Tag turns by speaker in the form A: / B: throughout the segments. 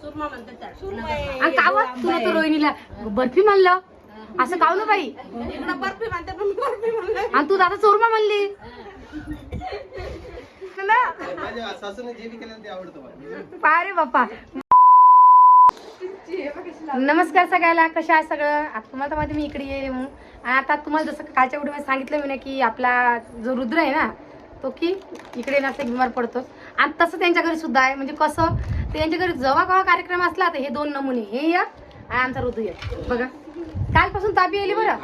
A: सुरमा म्हणतात त्याला.
B: आणि काव? तुला तर रोहिणीला बर्फी म्हणलं. असं काव ना बाई?
A: इकडं बर्फी म्हणतात पण बर्फी म्हणलं
B: आणि तू दादा चोरमा म्हणली. ना?
C: माझ्या सासूने जे बी केलं ते आवडतं मला.
B: पहा रे बाप्पा. नमस्कार सगळ्याला. कशा आहे सगळं? आता तुम्हाला तर माहिती मी इकडे ये म्हणून. आणि आता तुम्हाला जसं कालच्या व्हिडिओमध्ये सांगितलं मी ना की आपला जो रुद्र आहे ना तो की इकडे नसते बिमार पडतो आणि तसं त्यांच्या घरी सुद्धा आहे. म्हणजे कसं त्यांच्या घरी जेव्हा केव्हा कार्यक्रम असला तर हे दोन नमुने हे एक आणि आमचा ऋतू एक. बघा. कालपासून तापी आली बरं.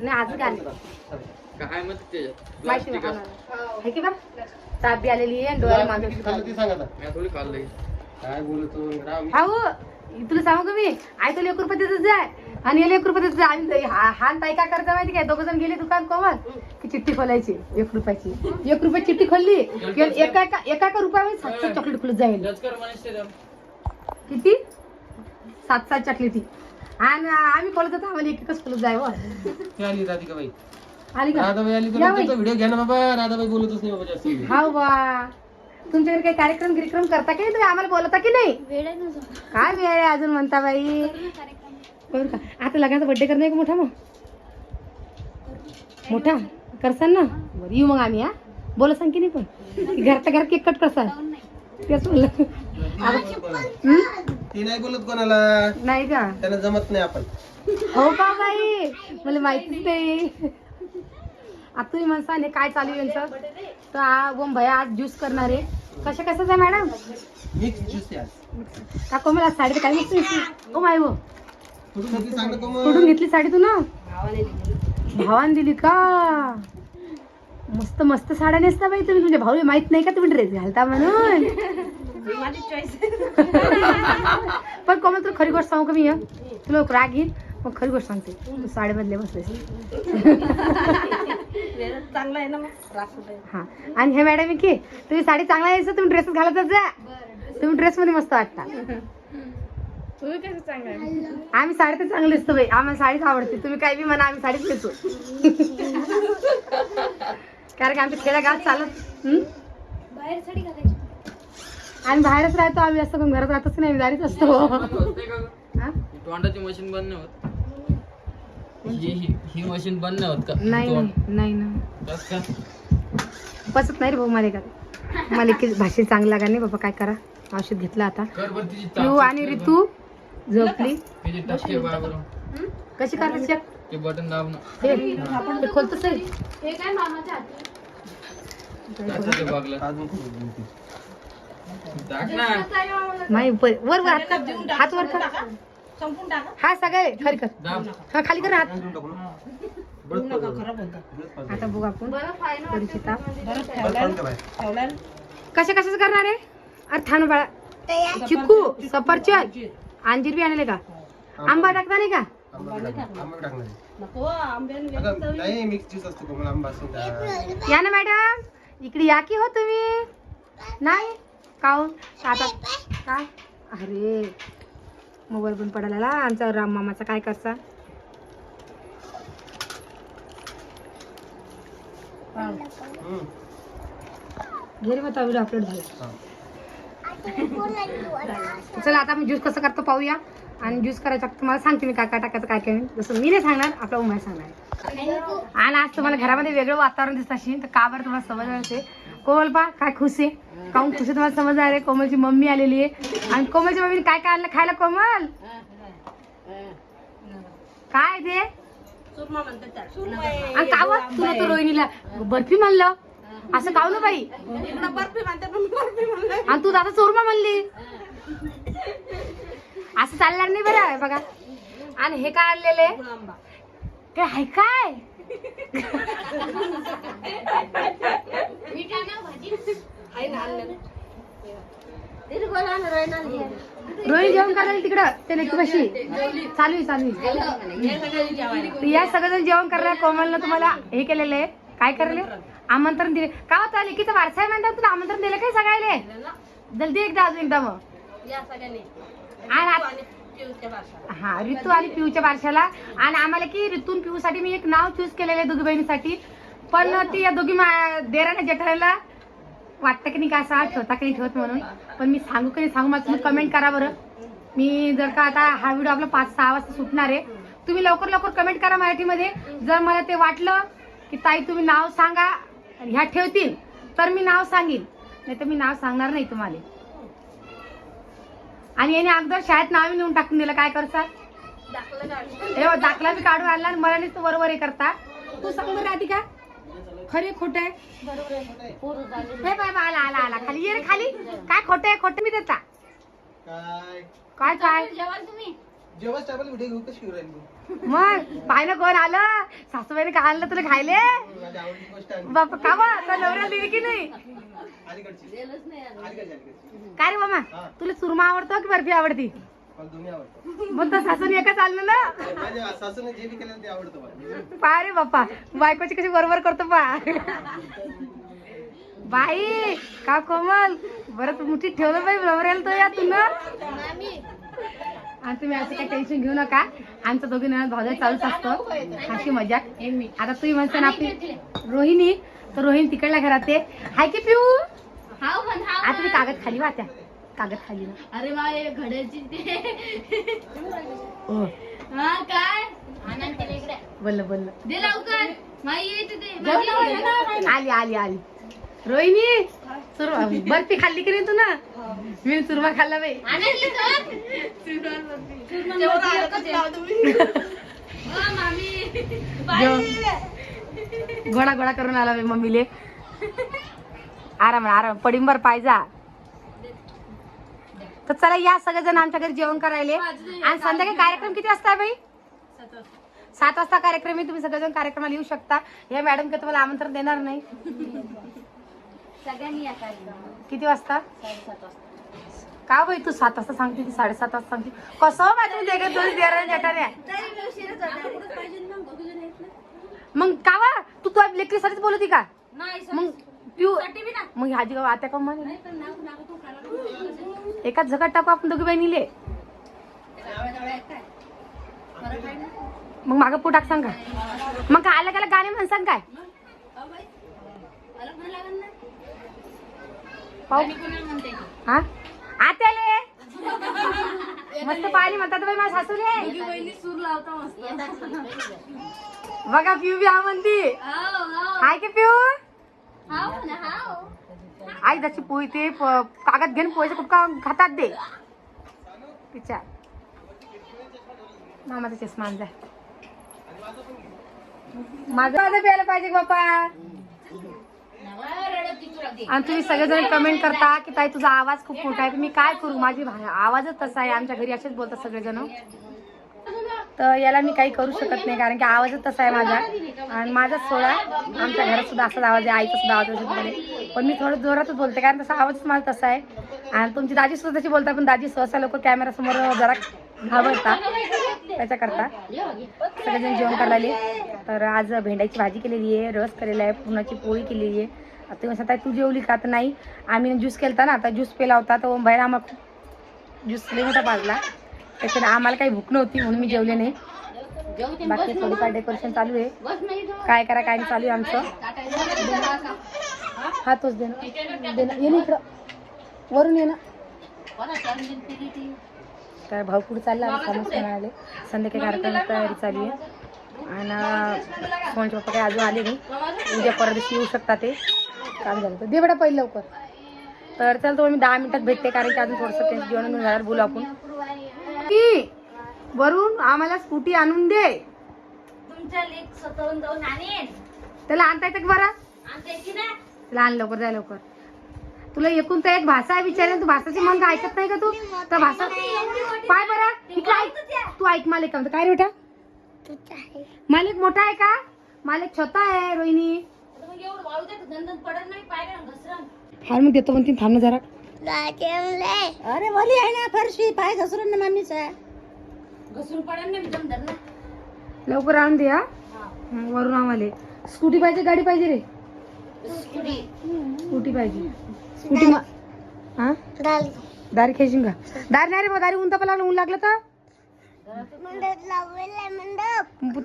D: नाही
B: आली.
D: काय
B: माहिती आहे की बा तापी आलेली आहे डोळ्याला मागे
C: काय बोलतो?
B: तुला सांगू का मी? आई तुला एक रुपये देतच जाय. आणि याला एक रुपये जाय. आम्ही हा हा आणि ताई काय करता माहिती काय दोघं जण गेले दुकान कोमल की चिठ्ठी खोलायची एक रुपयाची. एक रुपये चिठ्ठी खोलली की एका एका एका एका रुपयामध्ये सात सात चॉकलेट खुलत जाईल. किती? सात सात चॉकलेटी आणि आम्ही खोलत होतो आम्हाला एक एकच खुलत जाय हो.
C: आली राधिका बाई
B: आली का?
C: राधाबाई आली. व्हिडिओ घ्या ना बाबा. राधाबाई बोलतच नाही बाबा जास्त.
B: हा वा तुमच्याकडे काही कार्यक्रम गिरिक्रम करता की नाही? तुम्ही आम्हाला बोलता की नाही? काय वेळ आहे अजून म्हणता बाई बरं का? आता लग्नाचा बड्डे करणं आहे का मोठा मग? मोठा? करसान ना? बरं येऊ मग आम्ही हा? बोला सांग की नाही पण? घरच्या घरात केक कट करसान. तेच म्हणलं. हं?
C: ती नाही बोलत कोणाला.
B: नाही का?
C: त्यांना जमत नाही आपण.
B: हो का बाई? मला माहितीच नाही. आता तुम्ही म्हणता हे काय चालू आहे यांचं? तर हा ओम भया आज ज्यूस करणार आहे. कशा कशाचा आहे मॅडम
C: मिक्स ज्यूस आहे आज.
B: काको मला साडी काय मिक्स ओ माय हो
C: कुठून घेतली सांग ना कोमल.
B: कुठून घेतली साडी तू ना? भावान दिली. का? मस्त मस्त साड्या नेसता बाई तुम्ही. तुमच्या भाऊ माहीत नाही का तुम्ही ड्रेस घालता म्हणून?
A: ही माझी चॉईस
B: पण कोमल तुला खरी गोष्ट सांगू का मी हं? तुला राग येईल. मग खरी गोष्ट सांगते. तू साडीमधले बसलेस.
A: चांगला आहे ना मग? राखून आहे.
B: हा. आणि हे मॅडम की तुम्ही साडी चांगला यायचं तुम्ही ड्रेस घालतच जा. तुम्ही ड्रेस मध्ये मस्त वाटता.
A: तुम्ही कसं चांगला आहे?
B: आम्ही साडी तर चांगली दिसतो बाई. आम्हाला साडीच आवडते. तुम्ही काही बी म्हणा आम्ही साडीच घेतो. कारण की आमच्या खेड्यागावात चालत? आम्ही बाहेरच राहतो आम्ही असं कोण घरात राहतच नाही आम्ही दारीच असतो?
D: तोंडाची मशीन बंद नाही होत. ही ही- ही मशीन बंद नाही होत का?
B: नाही. नाही नाही ना.
D: बस का?
B: बसत नाही रे भाऊ मला का मला की भाषे चांगला लागा नाही बाबा काय करा? औषध घेतलं आता.
D: कर बरं तिची
B: पिऊ
D: टाक-
B: आणि ऋतू झोपली.
D: तिची टक्के बाय बरं.
B: कशी करते चेक?
D: ते बटन दाब ना
B: हे हे
D: ते
C: अजून खूप बोलते.
D: टाक ना.
B: नाही वर वर हात हात वर कर.
A: संपून टाका
B: हा? सगळे खरी कर. हा खाली कर हात.
A: देऊ नका खराब होतं.
B: आता बघू आपण.
C: बाई.
A: ठेवलाय.
B: कशा कशाच करणार आहे? अरे थांब बाळा. चिक्कू सफरचंद. अंजीर. बी आणले का? आंबा टाकता नाही का? या ना मॅडम इकडे या की हो तुम्ही? नाही? काऊन आता काय? अरे मोबाईल पण पडायला. आमचा राम मामाचा काय करसा
C: हम्म.
B: घे रे मग व्हिडिओ अपलोड झाला
C: हा.
B: चला आता मी ज्यूस कसं करतो पाहूया आणि ज्यूस करायचं तुम्हाला सांगते मी काय काय टाकायचं काय काय. जसं मी नाही सांगणार आपला उमेद सांगणार आणि आज तुम्हाला घरामध्ये वेगळं वातावरण दिसत असेल तर का बरं तुम्हाला समजणार असेल कोमल पा काय खुश आहे काहून? खुश तुम्हाला समज आहे कोमलची मम्मी आलेली आहे. आणि कोमलची मम्मीने काय काय आणलं? खायला कोमल? काय ते? आणि काव? तुला तर रोहिणीला बर्फी म्हणलं. असं काव ना बाई?
A: बर्फी
B: आणि तू दादा चोरमा म्हणली. असं चालणार नाही बरं आहे बघा. आणि हे काय आणलेले
A: काय
B: ते आहे काय? रोहिणी जेवण करायला तिकडं ते लेकी कशी चालू आहे चालू आहे.
A: हे
B: या सगळेजण जेवण करायला कोमलनं तुम्हाला हे केलेलं आहे. काय करले? आमंत्रण दिले. का होता लेकीचा वारसा आहे म्हणतात तुला? आमंत्रण दिलं काय सगळ्याले? जल्दी एकदा अजून एकदा मग. हा ऋतू आणि पिऊच्या बारशाला आणि आम्हाला की ऋतून पिऊसाठी मी एक नाव चूज केलेलं आहे दोघी बहिणीसाठी. पण ती या दोघी मा- देराने जेठाला वाटतं की नाही काय असं ठेवता की नाही ठेवत म्हणून. पण मी सांगू की नाही सांगू मला तुम्ही कमेंट करा बरं. मी जर का आता हा व्हिडिओ आपला पाच सहा वाजता सुटणार आहे. तुम्ही लवकर लवकर कमेंट करा मराठीमध्ये. जर मला ते वाटलं की ताई तुम्ही नाव सांगा ह्या ठेवतील तर मी नाव सांगेन. नाही तर मी नाव सांगणार नाही तुम्हाला. आणि याने अगोदर शाळेत नाव नेऊन टाकून दिलं. काय करतात
A: दाखलं.
B: हे दाखला बी काढून आणला आणि मला नुसतं बरोबर हे करता. तू सांग बरं राधिका खरे खोट? आहे हे बाय आला आला आला. खाली ये रे खाली. काय खोटं आहे? खोटं मी देता.
C: काय?
B: काय काय?
C: जेव्हा स्टॅबल व्हिडिओ घेऊ कशी राहील
B: मग ना कोण आलं. सासूबाईने काय आणलं तुला खायले?
C: माझी आवडती गोष्ट आहे
B: बाप का बा? तर नवऱ्याला दिली की नाही?
C: अलीकडची. अलीकडची अलीकडची.
B: काय रे मामा?
C: हा.
B: तुला चुरमा आवडतो की बर्फी आवडती?
C: मला दोन्ही आवडतं.
B: मग तर सासून एकच आणलं ना?
C: माझ्या सासूने जे बी केलं ते आवडतं मला.
B: पा रे बाप्पा बायकोची कशी बरोबर करतो पा बाई का कोमल? बरं तू मुठीत ठेवलं बाई बरोबर तो या तू ना? आणि तुम्ही असं काही टेन्शन घेऊ नका. आमचं दोघी नंतर भावजा चालूच असतो अशी मजाक. आता तुम्ही म्हणता ना आपली रोहिणी तर रोहिणी तिकडल्या घरात आहे. हाय की पिऊ? आता तुम्ही कागद खाली वाट्या कागद खाली
A: अरे हे घड्याची ते.
B: ओ
A: हा काय? आनंद केलं इकडे
B: बोललं बोललं
A: दे लवकर. माई येते ते.
B: आली आली आली. रोहिणी चुरमा बर्फी खाल्ली की नाही तू ना? मी चुरमा खाल्ला बाई.
A: आनंद मामी.
B: जेवण गोळा गोळा करून आला बाई मम्मीले. आराम आराम. पडिंबर पाहिजा तर चला या सगळेजण आमच्या घरी जेवण करायले. आणि संध्याकाळी कार्यक्रम किती वाजता बाई? सात वाजता. कार्यक्रम आहे तुम्ही सगळेजण कार्यक्रमाला येऊ शकता. या मॅडम का तुम्हाला आमंत्रण देणार नाही.
A: सगळ्यांनी या कार्यक्रमाला.
B: किती वाजता?
A: साडेसात वाजता.
B: का बाई तू सात वाजता सांगते की साडेसात वाजता सांगते. कसं हो दोन देणार
A: ना.
B: मग का वा तू तुझ्या लेकरीसाठीच बोलती का? मग पिऊ मग आजी आता का म्हणे एकाच झगट टाकू आपण दोघी बहिणीले. मग मागं पोटाक सांग. का मग काय आलं गेलं गाणे म्हण सांग काय? पाहू. हा? आत्याले. मस्त पाणी म्हणतात बाई माझ्या सासूले.
A: बहिणी सूर लावता मस्त
B: बघा पिऊ बी हा म्हणती. हाय की पिऊ?
A: हाव ना हाव.
B: आई त्याची पोळी ते प- कागद घेऊन पोळीचा कुटका खातात दे विचार. मामाचा चष्मा आणजा माझं माझं प्यायला पाहिजे बापा आणि तुम्ही सगळेजण कमेंट करता की ताई तुझा आवाज खूप मोठा आहे. मी काय करू? माझी भा- आवाजच तसा आहे. आमच्या घरी असेच बोलतात सगळेजण. तर याला मी काही करू शकत नाही कारण की आवाजच तसा आहे माझा. आणि माझाच सोळा आमच्या घरात सुद्धा असाच आवाज आहे आईचा सुद्धा आवाज पण मी थोडं जोरातच बोलते कारण तसा आवाजच माझा तसा आहे. आणि तुमची दाजी सुद्धा तशी बोलता पण दाजी सहसा लोक कॅमेरा समोर जरा घाबरता त्याच्याकरता. सगळेजण जेवण करायला तर आज भेंड्याची भाजी केलेली आहे रस केलेला आहे पुरणाची पोळी केलेली आहे. आता तुम्ही सांगता तू जेवली का? तर नाही आम्ही ज्यूस केलता ना आता ज्यूस पेला होता तर बाहेर आम्हाला खूप ज्यूस लई मोठा पाजला त्याच्याने आम्हाला काही भूक नव्हती म्हणून मी जेवले नाही. बाकी थोडीफार डेकोरेशन चालू आहे. काय करा काय चालू आहे आमचं.
A: टाकायचं
B: हा तोच दे ना दे ना ये ना इकडं. वरून ये ना. काय भाऊ पुढे चालला? आणि समोसे म्हणाले संध्याकाळी कार्यक्रमाची तयारी चालू आहे. आणि फोनचे पप्पा काही अजून आले नाही. उद्या परवा दिवशी येऊ शकता ते. काम झालं तर दे बेटा पहिले लवकर. तर चल तुम्ही दहा मिनिटात भेटते कारण की अजून थोडंसं त्यांचं जेवण घेऊन झाल्यावर बोलू आपण. की वरून आम्हाला स्कूटी आणून दे.
A: तुमच्या लेक स्वतःहून जाऊन आणेन.
B: त्याला आणता येतं का बरं?
A: आमच्या की ना?
B: लहान आण लवकर जाय लवकर. तुला एकूण तर एक भाषा आहे विचारेन तू भाषाची मन का ऐकत नाही का तू? तर भाषा पाय बरं इकडे ऐक. तू ऐक मालिक का म्हणतो काय बेटा? मालिक मोठा आहे का? मालिक छोटा आहे रोहिणी.
A: फार मग
B: हार मग देतो म्हणते थांब ना जरा.
A: अरे वली आहे ना फरशी. पाय घसरून ना मम्मीचा घसरून पडत ना गंधन ना
B: लवकर आणून दे वरून आम्हाला. स्कूटी पाहिजे गाडी पाहिजे रे.
A: स्कुटी.
B: पाहिजे. स्कूटी. मा हा? दारी. खेशीन का दारी नाही रे बा दारी ऊन तापा लागलं ऊन लागलं तर?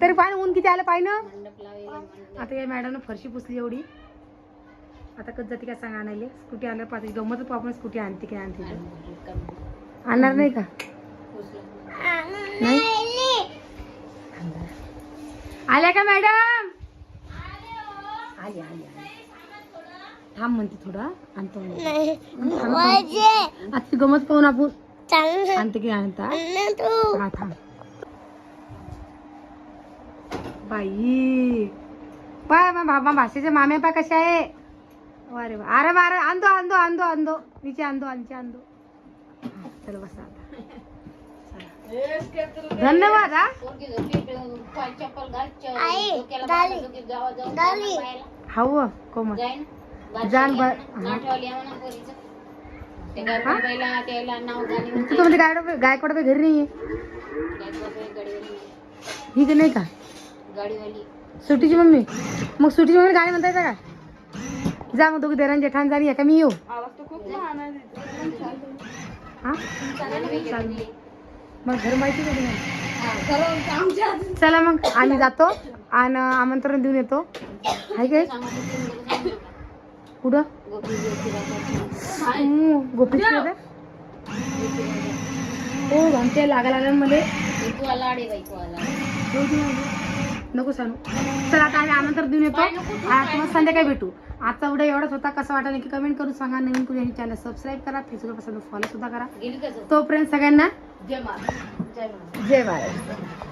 B: तरी पाहिजे ऊन किती आलं पाहिजे आता या मॅडमनं फरशी पुसली एवढी. आता कधी जाते काय सांगा आणायला? स्कूटी आणलं पाहते. गमत आपण स्कूटी आणते की आणते. आणणार नाही का? नाही. आल्या का मॅडम? आली आली आली. थांब म्हणते थोडं. आणतो म्हणते. थांब, थांब. आता ती गमत पाहून आपण आणते की आणता हा थांब. बाई. पाय बाबा भाषेचे मामे पा कसे आहे? अरे वा. अरे वा अरे आणदो आणदो आणदो आणदो नीचे आणदो आणचे आणदो हा, चलो बसा आता. चला. धन्यवाद हा. हाव कोमल. जाण बर तू म्हणजे. गायकडे गायकडे घरी नाहीये. ही का नाही का? सुटीची मम्मी. मग सुटीची मम्मी गाडी म्हणताय का? जा मग दोघी देरान जेठान जाणी का? मी येऊ. हा. मग घर माहिती का चला मग. आम्ही जातो. आणि आमंत्रण देऊन येतो. हाय काय? कुठं? गोपीच हो आमच्या लागा लागल्या मध्ये. नको सांगू. चला आता आम्ही आमंत्रण देऊन येतो. मग संध्याकाळी भेटू. आजचा व्हिडिओ एवढाच होता. कसं वाटलं नक्की कमेंट करून सांगा. नवीन कुणी चॅनल सबस्क्राईब करा. फेसबुक पसंत फॉलो सुद्धा करा.
A: का
B: तोपर्यंत सगळ्यांना
A: जय मा जय मा
B: जय महाराज.